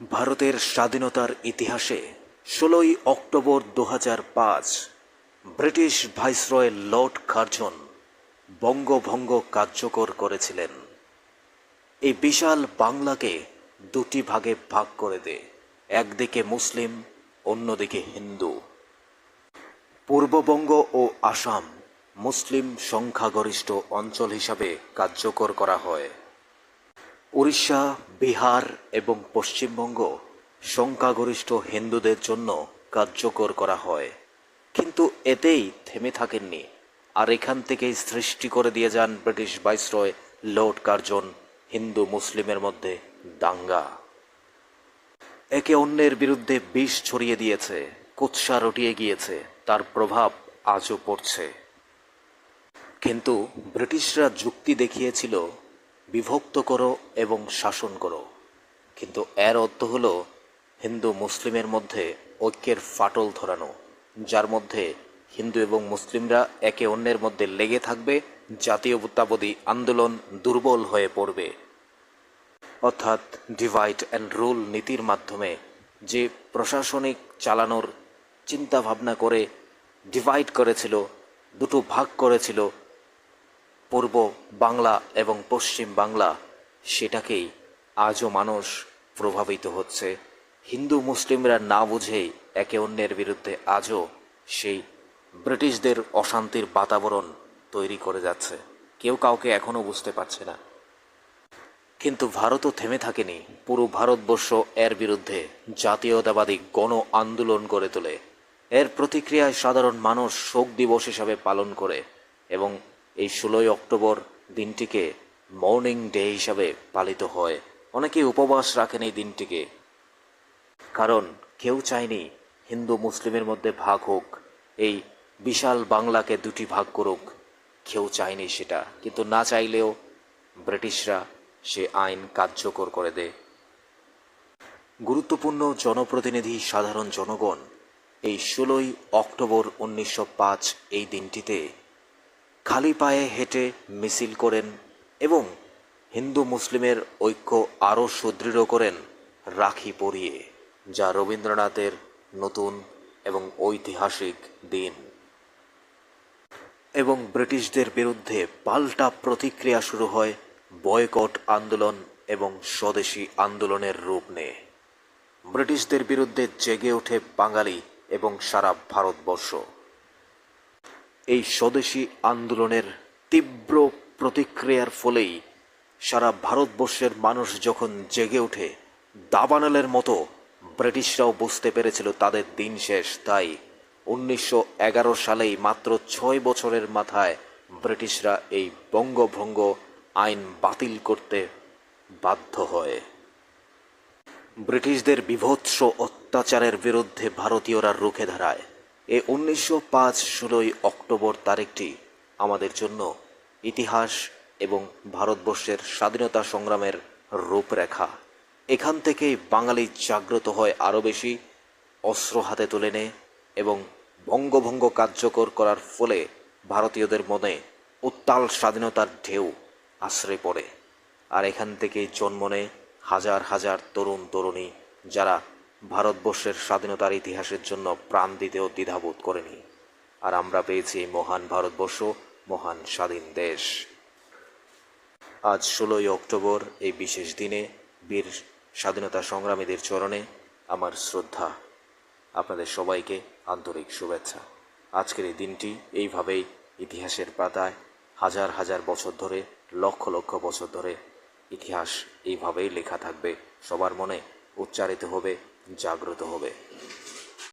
ভারতের স্বাধীনতার ইতিহাসে ষোলোই অক্টোবর দু পাঁচ ব্রিটিশ ভাইসরয় লর্ড কার্জন বঙ্গভঙ্গ কার্যকর করেছিলেন। এই বিশাল বাংলাকে দুটি ভাগে ভাগ করে দে, একদিকে মুসলিম, অন্যদিকে হিন্দু। পূর্ববঙ্গ ও আসাম মুসলিম সংখ্যাগরিষ্ঠ অঞ্চল হিসাবে কার্যকর করা হয়। উড়িষ্যা, বিহার এবং পশ্চিমবঙ্গ সংখ্যাগরিষ্ঠ হিন্দুদের জন্য কার্যকর করা হয়। কিন্তু এতেই থেমে থাকেননি আর এখান থেকেই সৃষ্টি করে দিয়ে যান British viceroy Lord Curzon, Hindu মুসলিমের মধ্যে দাঙ্গা। একে অন্যের বিরুদ্ধে বিষ ছড়িয়ে দিয়েছে, কুৎসা রটিয়ে গিয়েছে, তার প্রভাব আজও পড়ছে। কিন্তু ব্রিটিশরা যুক্তি দেখিয়েছিল বিভক্ত করো এবং শাসন করো। কিন্তু এর অর্থ হল, হিন্দু মুসলিমের মধ্যে ঐক্যের ফাটল ধরানো, যার মধ্যে হিন্দু এবং মুসলিমরা একে অন্যের মধ্যে লেগে থাকবে, জাতীয়তাবাদী আন্দোলন দুর্বল হয়ে পড়বে। অর্থাৎ ডিভাইড অ্যান্ড রুল নীতির মাধ্যমে যে প্রশাসনিক চালানোর চিন্তা ভাবনা করে ডিভাইড করেছিল, দুটো ভাগ করেছিল পূর্ব বাংলা এবং পশ্চিম বাংলা, সেটাকেই আজও মানুষ প্রভাবিত হচ্ছে। হিন্দু মুসলিমরা না বুঝেই একে অন্যের বিরুদ্ধে আজও সেই ব্রিটিশদের অশান্তির বাতাবরণ তৈরি করে যাচ্ছে। কেউ কাউকে এখনও বুঝতে পারছে না। কিন্তু ভারতও থেমে থাকেনি। পুরো ভারতবর্ষ এর বিরুদ্ধে জাতীয়তাবাদী গণ আন্দোলন গড়ে তোলে। এর প্রতিক্রিয়ায় সাধারণ মানুষ শোক দিবস হিসাবে পালন করে এবং এই ষোলোই অক্টোবর দিনটিকে মর্নিং ডে হিসাবে পালিত হয়। অনেকে উপবাস রাখেন এই দিনটিকে। কারণ কেউ চায়নি হিন্দু মুসলিমের মধ্যে ভাগ হোক, এই বিশাল বাংলাকে দুটি ভাগ করুক। কেউ চায়নি সেটা, কিন্তু না চাইলেও ব্রিটিশরা সে আইন কার্যকর করে দেয়। গুরুত্বপূর্ণ জনপ্রতিনিধি সাধারণ জনগণ এই ষোলোই অক্টোবর উনিশশো পাঁচ এই দিনটিতে খালি পায়ে হেঁটে মিছিল করেন এবং হিন্দু মুসলিমের ঐক্য আরও সুদৃঢ় করেন রাখি পরিয়ে, যা রবীন্দ্রনাথের নতুন এবং ঐতিহাসিক দিন। এবং ব্রিটিশদের বিরুদ্ধে পাল্টা প্রতিক্রিয়া শুরু হয় বয়কট আন্দোলন এবং স্বদেশী আন্দোলনের রূপ নেয়। ব্রিটিশদের বিরুদ্ধে জেগে ওঠে বাঙালি এবং সারা ভারতবর্ষ। এই স্বদেশী আন্দোলনের তীব্র প্রতিক্রিয়ার ফলেই সারা ভারতবর্ষের মানুষ যখন জেগে ওঠে, দাবানালের মতো ব্রিটিশরাও বুঝতে পেরেছিল তাদের দিন শেষ। তাই উনিশশো এগারো সালেই মাত্র ছয় বছরের মাথায় ব্রিটিশরা এই বঙ্গভঙ্গ আইন বাতিল করতে বাধ্য হয়। ব্রিটিশদের বিভৎস অত্যাচারের বিরুদ্ধে ভারতীয়রা রুখে দাঁড়ায়। এ উনিশশো পাঁচ ষোলোই অক্টোবর তারিখটি আমাদের জন্য ইতিহাস এবং ভারতবর্ষের স্বাধীনতা সংগ্রামের রূপরেখা। এখান থেকেই বাঙালি জাগ্রত হয় আরও বেশি, অস্ত্র হাতে তুলে নেয় এবং বঙ্গভঙ্গ কার্যকর করার ফলে ভারতীয়দের মনে উত্তাল স্বাধীনতার ঢেউ আশ্রয় পড়ে। আর এখান থেকেই জন্ম নেয় হাজার হাজার তরুণ তরুণী যারা ভারতবর্ষের স্বাধীনতার ইতিহাসের জন্য প্রাণ দিতেও দ্বিধাবোধ করেনি। আর আমরা পেয়েছি এই মহান ভারতবর্ষ, মহান স্বাধীন দেশ। আজ ষোলোই অক্টোবর, এই বিশেষ দিনে বীর স্বাধীনতা সংগ্রামীদের চরণে আমার শ্রদ্ধা। আপনাদের সবাইকে আন্তরিক শুভেচ্ছা। আজকের এই দিনটি এইভাবেই ইতিহাসের পাতায় হাজার হাজার বছর ধরে, লক্ষ লক্ষ বছর ধরে ইতিহাস এইভাবেই লেখা থাকবে। সবার মনে উচ্চারিত হবে জাগ্রত হবে।